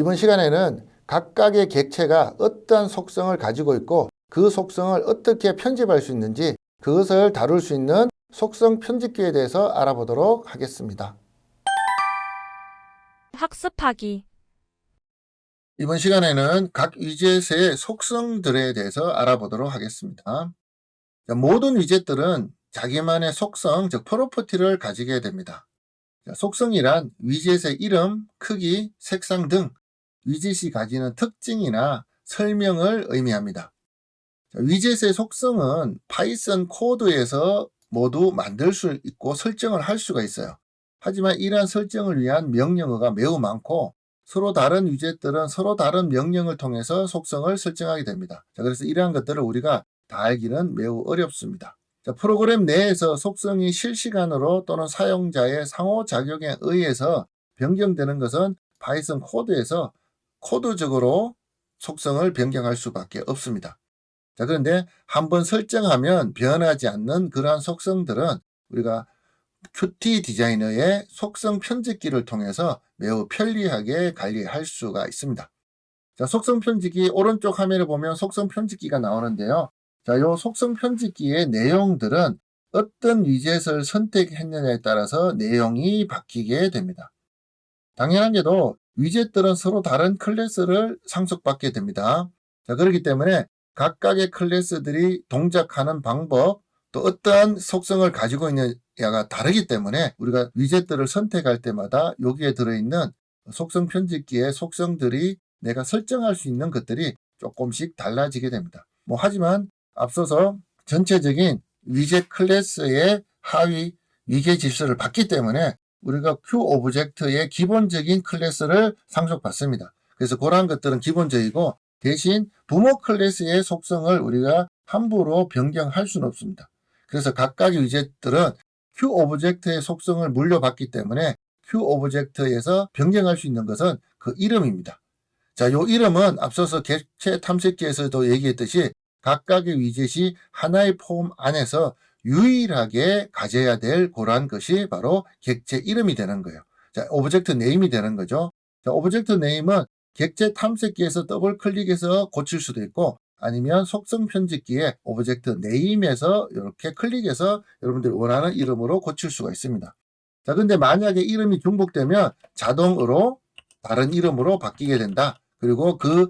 이번 시간에는 각각의 객체가 어떠한 속성을 가지고 있고 그 속성을 어떻게 편집할 수 있는지 그것을 다룰 수 있는 속성 편집기에 대해서 알아보도록 하겠습니다. 학습하기. 이번 시간에는 각 위젯의 속성들에 대해서 알아보도록 하겠습니다. 자, 모든 위젯들은 자기만의 속성, 즉 프로퍼티를 가지게 됩니다. 자, 속성이란 위젯의 이름, 크기, 색상 등 위젯이 가지는 특징이나 설명을 의미합니다. 자, 위젯의 속성은 파이썬 코드에서 모두 만들 수 있고 설정을 할 수가 있어요. 하지만 이러한 설정을 위한 명령어가 매우 많고 서로 다른 위젯들은 서로 다른 명령을 통해서 속성을 설정하게 됩니다. 자, 그래서 이러한 것들을 우리가 다 알기는 매우 어렵습니다. 자, 프로그램 내에서 속성이 실시간으로 또는 사용자의 상호작용에 의해서 변경되는 것은 파이썬 코드에서 코드적으로 속성을 변경할 수밖에 없습니다. 자, 그런데 한번 설정하면 변하지 않는 그러한 속성들은 우리가 Qt 디자이너의 속성 편집기를 통해서 매우 편리하게 관리할 수가 있습니다. 자, 속성 편집기 오른쪽 화면에 보면 속성 편집기가 나오는데요. 자, 요 속성 편집기의 내용들은 어떤 위젯을 선택했느냐에 따라서 내용이 바뀌게 됩니다. 당연한 게도 위젯들은 서로 다른 클래스를 상속받게 됩니다. 자, 그렇기 때문에 각각의 클래스들이 동작하는 방법, 또 어떠한 속성을 가지고 있느냐가 다르기 때문에 우리가 위젯들을 선택할 때마다 여기에 들어있는 속성 편집기의 속성들이 내가 설정할 수 있는 것들이 조금씩 달라지게 됩니다. 뭐 하지만 앞서서 전체적인 위젯 클래스의 하위 위계 질서를 받기 때문에 우리가 Q 오브젝트의 기본적인 클래스를 상속받습니다. 그래서 그러한 것들은 기본적이고 대신 부모 클래스의 속성을 우리가 함부로 변경할 수는 없습니다. 그래서 각각의 위젯들은 Q 오브젝트의 속성을 물려받기 때문에 Q 오브젝트에서 변경할 수 있는 것은 그 이름입니다. 자, 요 이름은 앞서서 객체 탐색기에서도 얘기했듯이 각각의 위젯이 하나의 폼 안에서 유일하게 가져야 될 그러한 것이 바로 객체 이름이 되는 거예요. 자, 오브젝트 네임이 되는 거죠. 자, 오브젝트 네임은 객체 탐색기에서 더블 클릭해서 고칠 수도 있고 아니면 속성 편집기에 오브젝트 네임에서 이렇게 클릭해서 여러분들이 원하는 이름으로 고칠 수가 있습니다. 자, 근데 만약에 이름이 중복되면 자동으로 다른 이름으로 바뀌게 된다. 그리고 그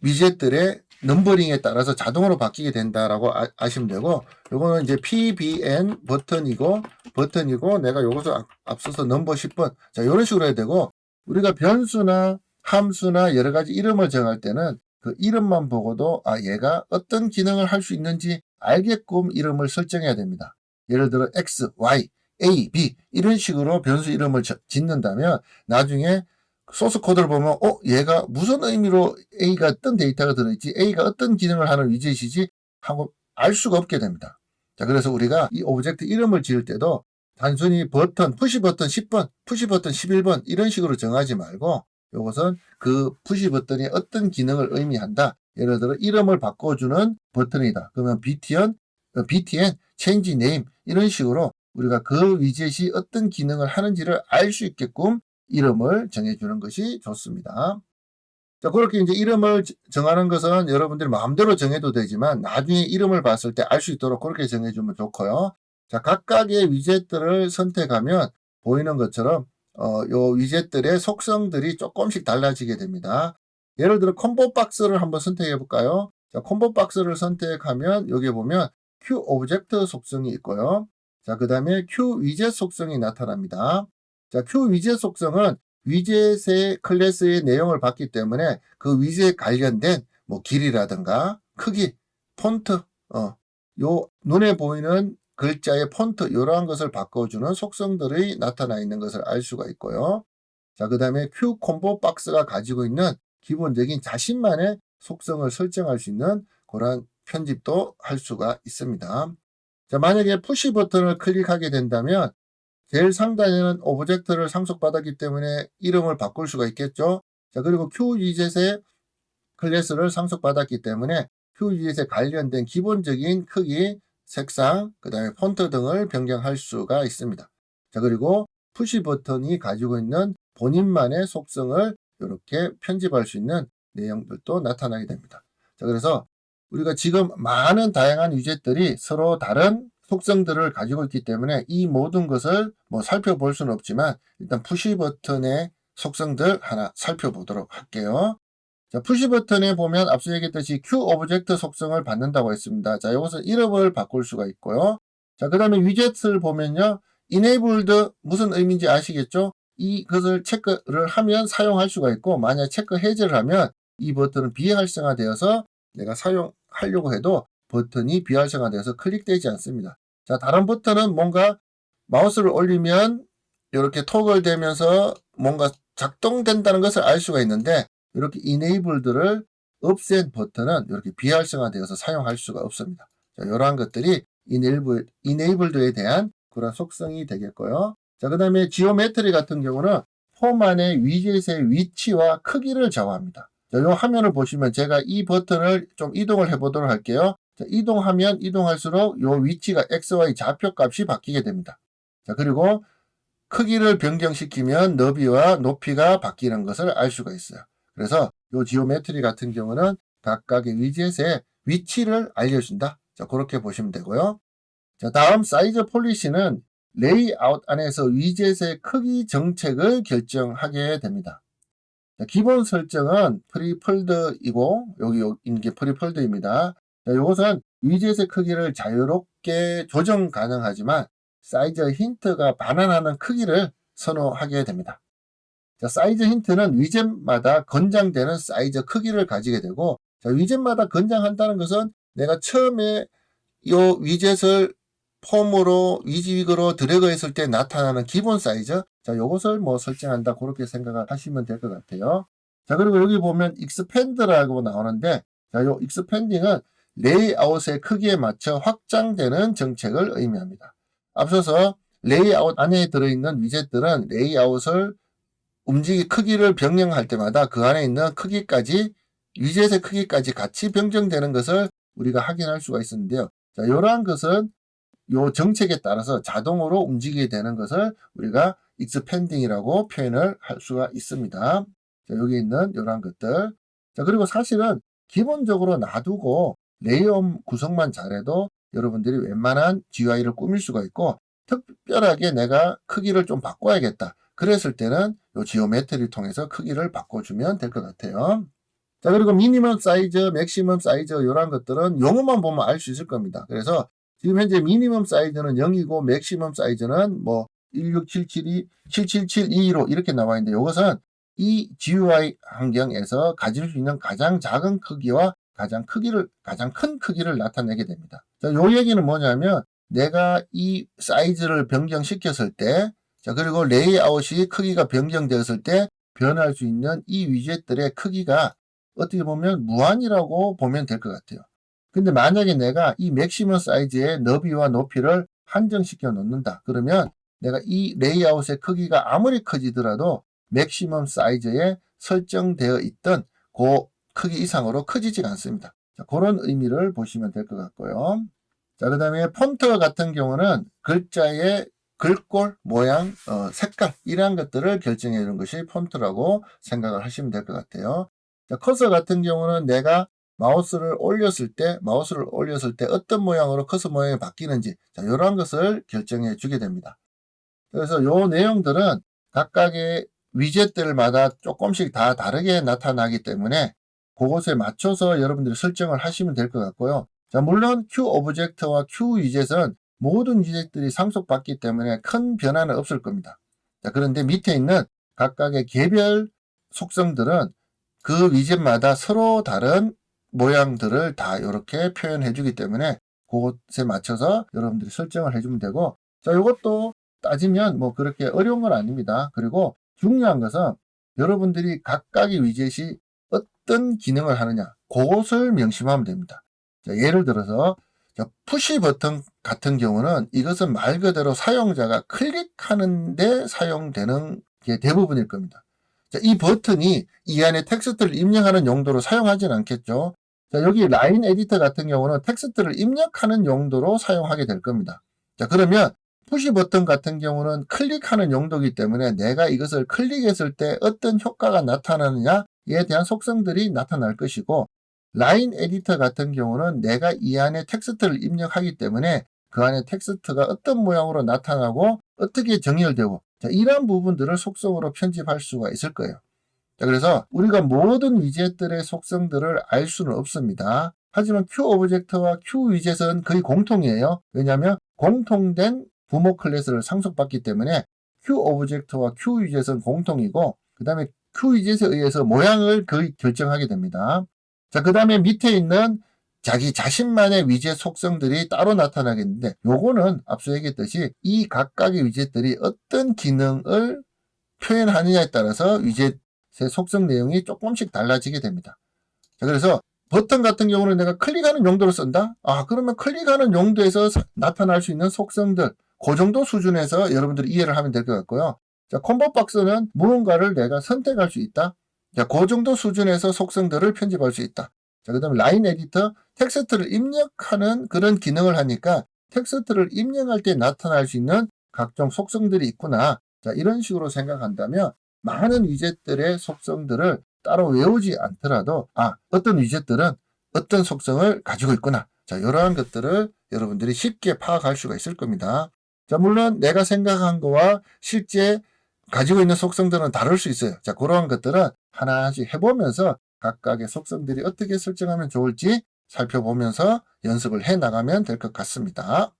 위젯들의 넘버링에 따라서 자동으로 바뀌게 된다라고 아, 시면 되고 요거는 이제 PBN 버튼이고 버튼이고 내가 요것을 앞- 앞서서 넘버 10번 자 이런 식으로 해야 되고 우리가 변수나 함수나 여러 가지 이름을 정할 때는 그 이름만 보고도 아 얘가 어떤 기능을 할 수 있는지 알게끔 이름을 설정해야 됩니다. 예를 들어 X, Y, A, B 이런 식으로 변수 이름을 저- 짓는다면 나중에 소스 코드를 보면 어 얘가 무슨 의미로 A가 어떤 데이터가 들어있지 A가 어떤 기능을 하는 위젯이지 하고 알 수가 없게 됩니다. 자 그래서 우리가 이 오브젝트 이름을 지을 때도 단순히 버튼 푸시 버튼 10번, 푸시 버튼 11번 이런 식으로 정하지 말고 이것은 그 푸시 버튼이 어떤 기능을 의미한다. 예를 들어 이름을 바꿔주는 버튼이다. 그러면 btn, 어, btn, change name 이런 식으로 우리가 그 위젯이 어떤 기능을 하는지를 알 수 있게끔 이름을 정해주는 것이 좋습니다. 자, 그렇게 이제 이름을 지- 정하는 것은 여러분들이 마음대로 정해도 되지만 나중에 이름을 봤을 때 알 수 있도록 그렇게 정해주면 좋고요. 자, 각각의 위젯들을 선택하면 보이는 것처럼 어, 요 위젯들의 속성들이 조금씩 달라지게 됩니다. 예를 들어 콤보 박스를 한번 선택해 볼까요? 자, 콤보 박스를 선택하면 여기 보면 Q 오브젝트 속성이 있고요. 자, 그 다음에 Q 위젯 속성이 나타납니다. 자, Q 위젯 속성은 위젯의 클래스의 내용을 받기 때문에 그 위젯 관련된 뭐 길이라든가 크기, 폰트, 어, 요 눈에 보이는 글자의 폰트 이러한 것을 바꿔주는 속성들이 나타나 있는 것을 알 수가 있고요. 자, 그 다음에 Q 콤보 박스가 가지고 있는 기본적인 자신만의 속성을 설정할 수 있는 그러한 편집도 할 수가 있습니다. 자, 만약에 푸시 버튼을 클릭하게 된다면 제일 상단에는 오브젝트를 상속받았기 때문에 이름을 바꿀 수가 있겠죠. 자, 그리고 Q 위젯의 클래스를 상속받았기 때문에 Q 위젯에 관련된 기본적인 크기, 색상, 그 다음에 폰트 등을 변경할 수가 있습니다. 자, 그리고 푸시 버튼이 가지고 있는 본인만의 속성을 이렇게 편집할 수 있는 내용들도 나타나게 됩니다. 자, 그래서 우리가 지금 많은 다양한 위젯들이 서로 다른 속성들을 가지고 있기 때문에 이 모든 것을 뭐 살펴볼 수는 없지만 일단 푸시 버튼의 속성들 하나 살펴보도록 할게요. 자, 푸시 버튼에 보면 앞서 얘기했듯이 Q 오브젝트 속성을 받는다고 했습니다. 자, 이것은 이름을 바꿀 수가 있고요. 자, 그 다음에 위젯을 보면요. enabled 무슨 의미인지 아시겠죠? 이것을 체크를 하면 사용할 수가 있고 만약 체크 해제를 하면 이 버튼은 비활성화되어서 내가 사용하려고 해도 버튼이 비활성화되어서 클릭되지 않습니다. 자, 다른 버튼은 뭔가 마우스를 올리면 이렇게 토글 되면서 뭔가 작동된다는 것을 알 수가 있는데 이렇게 enabled를 없앤 버튼은 이렇게 비활성화되어서 사용할 수가 없습니다. 자, 이러한 것들이 enable, enabled에 대한 그런 속성이 되겠고요. 자, 그 다음에 지오메트리 같은 경우는 폼 안에 위젯의 위치와 크기를 정합니다. 자, 요 화면을 보시면 제가 이 버튼을 좀 이동을 해보도록 할게요. 자, 이동하면 이동할수록 요 위치가 XY 좌표값이 바뀌게 됩니다. 자, 그리고 크기를 변경시키면 너비와 높이가 바뀌는 것을 알 수가 있어요. 그래서 요 지오메트리 같은 경우는 각각의 위젯의 위치를 알려준다. 자, 그렇게 보시면 되고요. 자, 다음 사이즈 폴리시는 레이아웃 안에서 위젯의 크기 정책을 결정하게 됩니다. 자, 기본 설정은 프리폴드이고 여기 있는 게 프리폴드입니다. 자, 이것은 위젯의 크기를 자유롭게 조정 가능하지만 사이즈 힌트가 반환하는 크기를 선호하게 됩니다. 자, 사이즈 힌트는 위젯마다 건장되는 사이즈 크기를 가지게 되고 자, 위젯마다 건장한다는 것은 내가 처음에 이 위젯을 폼으로 위직으로 드래그 했을 때 나타나는 기본 사이즈 자 요것을 뭐 설정한다 그렇게 생각하시면 될 것 같아요 자 그리고 여기 보면 expand라고 나오는데 자요 expanding은 레이아웃의 크기에 맞춰 확장되는 정책을 의미합니다 앞서서 레이아웃 안에 들어있는 위젯들은 레이아웃을 움직이 크기를 변경할 때마다 그 안에 있는 크기까지 위젯의 크기까지 같이 변경되는 것을 우리가 확인할 수가 있었는데요 자 이러한 것은 요 정책에 따라서 자동으로 움직이게 되는 것을 우리가 expanding이라고 표현을 할 수가 있습니다. 자, 여기 있는 이러한 것들. 자, 그리고 사실은 기본적으로 놔두고 레이엄 구성만 잘해도 여러분들이 웬만한 GUI를 꾸밀 수가 있고 특별하게 내가 크기를 좀 바꿔야겠다. 그랬을 때는 요 지오메트리를 통해서 크기를 바꿔주면 될 것 같아요. 자, 그리고 미니멈 사이즈, 맥시멈 사이즈 이런 것들은 용어만 보면 알 수 있을 겁니다. 그래서 지금 현재 미니멈 사이즈는 0이고 맥시멈 사이즈는 뭐 16772, 77722로 이렇게 나와 있는데 이것은 이 GUI 환경에서 가질 수 있는 가장 작은 크기와 가장 크기를 가장 큰 크기를 나타내게 됩니다. 자, 요 얘기는 뭐냐면 내가 이 사이즈를 변경시켰을 때, 자 그리고 레이아웃이 크기가 변경되었을 때 변할 수 있는 이 위젯들의 크기가 어떻게 보면 무한이라고 보면 될 것 같아요. 근데 만약에 내가 이 맥시멈 사이즈의 너비와 높이를 한정시켜 놓는다. 그러면 내가 이 레이아웃의 크기가 아무리 커지더라도 맥시멈 사이즈에 설정되어 있던 그 크기 이상으로 커지지가 않습니다. 자, 그런 의미를 보시면 될 것 같고요. 자, 그 다음에 폰트 같은 경우는 글자의 글꼴, 모양, 어, 색깔 이러한 것들을 결정해 주는 것이 폰트라고 생각을 하시면 될 것 같아요. 자, 커서 같은 경우는 내가 마우스를 올렸을 때, 마우스를 올렸을 때 어떤 모양으로 커서 모양이 바뀌는지, 자, 이런 것을 결정해 주게 됩니다. 그래서 요 내용들은 각각의 위젯들마다 조금씩 다 다르게 나타나기 때문에 그것에 맞춰서 여러분들이 설정을 하시면 될 것 같고요. 자, 물론 Q 오브젝트와 Q 위젯은 모든 위젯들이 상속받기 때문에 큰 변화는 없을 겁니다. 자, 그런데 밑에 있는 각각의 개별 속성들은 그 위젯마다 서로 다른 모양들을 다 이렇게 표현해 주기 때문에 그것에 맞춰서 여러분들이 설정을 해주면 되고 자 이것도 따지면 뭐 그렇게 어려운 건 아닙니다 그리고 중요한 것은 여러분들이 각각의 위젯이 어떤 기능을 하느냐 그것을 명심하면 됩니다. 자, 예를 들어서 자, 푸시 버튼 같은 경우는 이것은 말 그대로 사용자가 클릭하는데 사용되는 게 대부분일 겁니다. 자, 이 버튼이 이 안에 텍스트를 입력하는 용도로 사용하지는 않겠죠. 자, 여기 라인 에디터 같은 경우는 텍스트를 입력하는 용도로 사용하게 될 겁니다. 자, 그러면 푸시 버튼 같은 경우는 클릭하는 용도이기 때문에 내가 이것을 클릭했을 때 어떤 효과가 나타나느냐 에 대한 속성들이 나타날 것이고 라인 에디터 같은 경우는 내가 이 안에 텍스트를 입력하기 때문에 그 안에 텍스트가 어떤 모양으로 나타나고 어떻게 정렬되고 자, 이러한 부분들을 속성으로 편집할 수가 있을 거예요. 자, 그래서 우리가 모든 위젯들의 속성들을 알 수는 없습니다. 하지만 Q 오브젝트와 Q 위젯은 거의 공통이에요. 왜냐하면 공통된 부모 클래스를 상속받기 때문에 Q 오브젝트와 Q 위젯은 공통이고 그 다음에 Q 위젯에 의해서 모양을 결정하게 됩니다. 자, 그 다음에 밑에 있는 자기 자신만의 위젯 속성들이 따로 나타나겠는데 요거는 앞서 얘기했듯이 이 각각의 위젯들이 어떤 기능을 표현하느냐에 따라서 위젯의 속성 내용이 조금씩 달라지게 됩니다. 자, 그래서 버튼 같은 경우는 내가 클릭하는 용도로 쓴다? 아, 그러면 클릭하는 용도에서 사- 나타날 수 있는 속성들, 그 정도 수준에서 여러분들이 이해를 하면 될 것 같고요. 자, 콤보 박스는 무언가를 내가 선택할 수 있다? 자, 그 정도 수준에서 속성들을 편집할 수 있다. 자, 그 다음에 라인 에디터, 텍스트를 입력하는 그런 기능을 하니까 텍스트를 입력할 때 나타날 수 있는 각종 속성들이 있구나. 자, 이런 식으로 생각한다면 많은 위젯들의 속성들을 따로 외우지 않더라도 아, 어떤 위젯들은 어떤 속성을 가지고 있구나. 자, 이러한 것들을 여러분들이 쉽게 파악할 수가 있을 겁니다. 자, 물론 내가 생각한 거와 실제 가지고 있는 속성들은 다를 수 있어요. 자, 그러한 것들은 하나씩 해보면서 각각의 속성들이 어떻게 설정하면 좋을지 살펴보면서 연습을 해 나가면 될 것 같습니다.